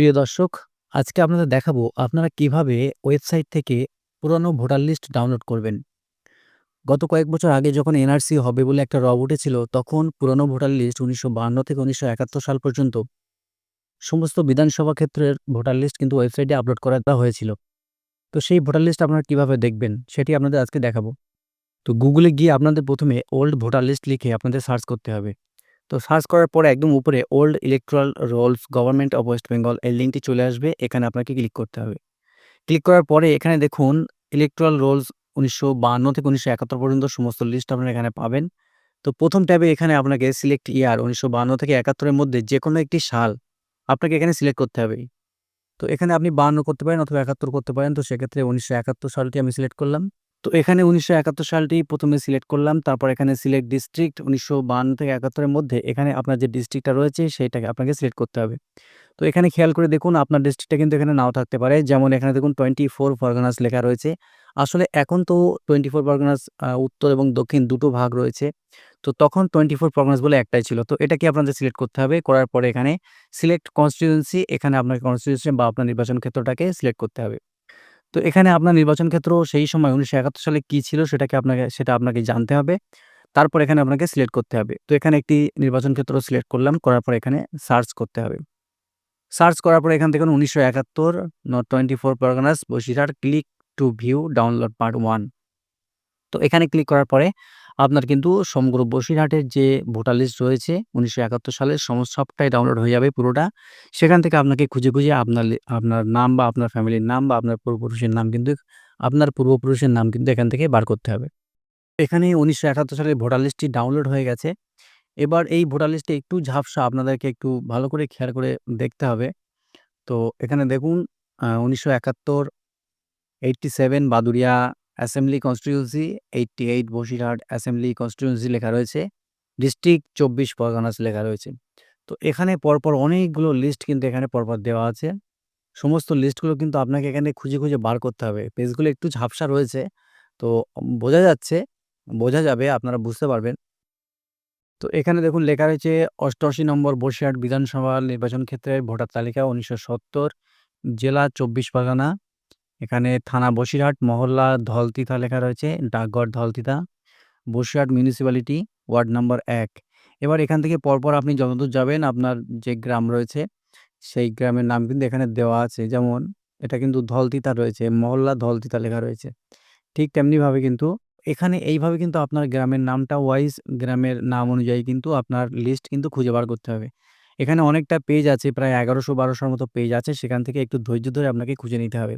প্রিয় দর্শক, আজকে আপনাদের দেখাবো আপনারা কীভাবে ওয়েবসাইট থেকে পুরানো ভোটার লিস্ট ডাউনলোড করবেন। গত কয়েক বছর আগে যখন এনআরসি হবে বলে একটা রব উঠেছিল, তখন পুরানো ভোটার লিস্ট ১৯৫২ থেকে ১৯৭১ সাল পর্যন্ত সমস্ত বিধানসভা ক্ষেত্রের ভোটার লিস্ট কিন্তু ওয়েবসাইটে আপলোড করা হয়েছিল। তো সেই ভোটার লিস্ট আপনারা কীভাবে দেখবেন সেটি আপনাদের আজকে দেখাবো। তো গুগলে গিয়ে আপনাদের ১ম এ ওল্ড ভোটার লিস্ট লিখে আপনাদের সার্চ করতে হবে। তো সার্চ করার পরে একদম উপরে old electoral rolls government of West Bengal এই লিঙ্কটি চলে আসবে। এখানে আপনাকে ক্লিক করতে হবে। ক্লিক করার পরে এখানে দেখুন ইলেকট্রাল রোলস ১৯৫২ থেকে ১৯৭১ পর্যন্ত সমস্ত লিস্ট আপনারা এখানে পাবেন। তো প্রথম ট্যাবে এখানে আপনাকে সিলেক্ট ইয়ার ১৯৫২ থেকে ৭১ মধ্যে যে যেকোনো একটি সাল আপনাকে এখানে সিলেক্ট করতে হবে। তো এখানে আপনি ৫২ করতে পারেন অথবা ৭১ করতে পারেন। তো সেক্ষেত্রে ১৯৭১ সালটি আমি সিলেক্ট করলাম। তো এখানে ১৯৭১ সালটি ১ম এ সিলেক্ট করলাম। তারপর এখানে সিলেক্ট ডিস্ট্রিক্ট ১৯৫২ থেকে ৭১ এর মধ্যে এখানে আপনার যে ডিস্ট্রিক্টটা রয়েছে সেইটাকে আপনাকে সিলেক্ট করতে হবে। তো এখানে খেয়াল করে দেখুন আপনার ডিস্ট্রিক্টটা কিন্তু এখানে নাও থাকতে পারে। যেমন এখানে দেখুন 24 পরগনাস লেখা রয়েছে। আসলে এখন তো 24 পরগনাস আ, উত্তর এবং দক্ষিণ দুটো ভাগ রয়েছে। তো তখন 24 পরগনাস বলে একটাই ছিল। তো এটাকে আপনাদের সিলেক্ট করতে হবে। করার পরে এখানে সিলেক্ট কনস্টিটিউয়েন্সি এখানে আপনার কনস্টিটিউয়েন্সি বা আপনার নির্বাচন ক্ষেত্রটাকে সিলেক্ট করতে হবে। তো এখানে আপনার নির্বাচন ক্ষেত্র সেই সময় ১৯৭১ সালে কি ছিল সেটাকে আপনাকে, সেটা আপনাকে জানতে হবে। তারপর এখানে আপনাকে সিলেক্ট করতে হবে। তো এখানে একটি নির্বাচন ক্ষেত্র সিলেক্ট করলাম। করার পর এখানে সার্চ করতে হবে। সার্চ করার পর এখান থেকে ১৯৭১ north 24 Parganas Basirhat click to view download part one তো এখানে ক্লিক করার পরে আপনার কিন্তু সমগ্র বসিরহাটের যে ভোটার লিস্ট রয়েছে ১৯৭১ সালের সমস্ত সবটাই ডাউনলোড হয়ে যাবে পুরোটা। সেখান থেকে আপনাকে খুঁজে, খুঁজে আপনার আপনার নাম বা আপনার ফ্যামিলির নাম বা আপনার পূর্বপুরুষের নাম কিন্তু আপনার পূর্বপুরুষের নাম কিন্তু এখান থেকে বার করতে হবে। এখানে ১৯৭১ সালের ভোটার লিস্টটি ডাউনলোড হয়ে গেছে। এবার এই ভোটার লিস্টে একটু ঝাপসা আপনাদেরকে একটু ভালো করে খেয়াল করে দেখতে হবে। তো এখানে দেখুন উনিশশো একাত্তর ১৯৭১ 87 Baduria assembly constituency, 88 Basirhat assembly constituency লেখা রয়েছে। ডিস্ট্রিক্ট ২৪ পরগনাস লেখা রয়েছে। তো এখানে পরপর অনেকগুলো লিস্ট কিন্তু এখানে পরপর দেওয়া আছে। সমস্ত লিস্টগুলো কিন্তু আপনাকে এখানে খুঁজে, খুঁজে বার করতে হবে। পেজগুলো একটু ঝাপসা রয়েছে। তো বোঝা যাচ্ছে, বোঝা যাবে আপনারা বুঝতে পারবেন। তো এখানে দেখুন লেখা রয়েছে ৮৮ নম্বর বসিরহাট বিধানসভা নির্বাচন ক্ষেত্রের ভোটার তালিকা ১৯৭০ জেলা ২৪ পরগনা। এখানে থানা বসিরহাট, মহল্লা ধলতিতা লেখা রয়েছে, ডাকঘর Dhaltita, Basirhat municipality, ward number এক এবার এখান থেকে পরপর আপনি যতদূর যাবেন আপনার যে গ্রাম রয়েছে সেই গ্রামের নাম কিন্তু এখানে দেওয়া আছে। যেমন এটা কিন্তু ধলতিতা রয়েছে, মহল্লা ধলতিতা লেখা রয়েছে। ঠিক তেমনিভাবে কিন্তু এখানে এইভাবে কিন্তু আপনার গ্রামের নামটা ওয়াইজ গ্রামের নাম অনুযায়ী কিন্তু আপনার লিস্ট কিন্তু খুঁজে বার করতে হবে। এখানে অনেকটা পেজ আছে প্রায় এগারোশো বারোশোর মতো পেজ আছে। সেখান থেকে একটু ধৈর্য ধরে আপনাকে খুঁজে নিতে হবে।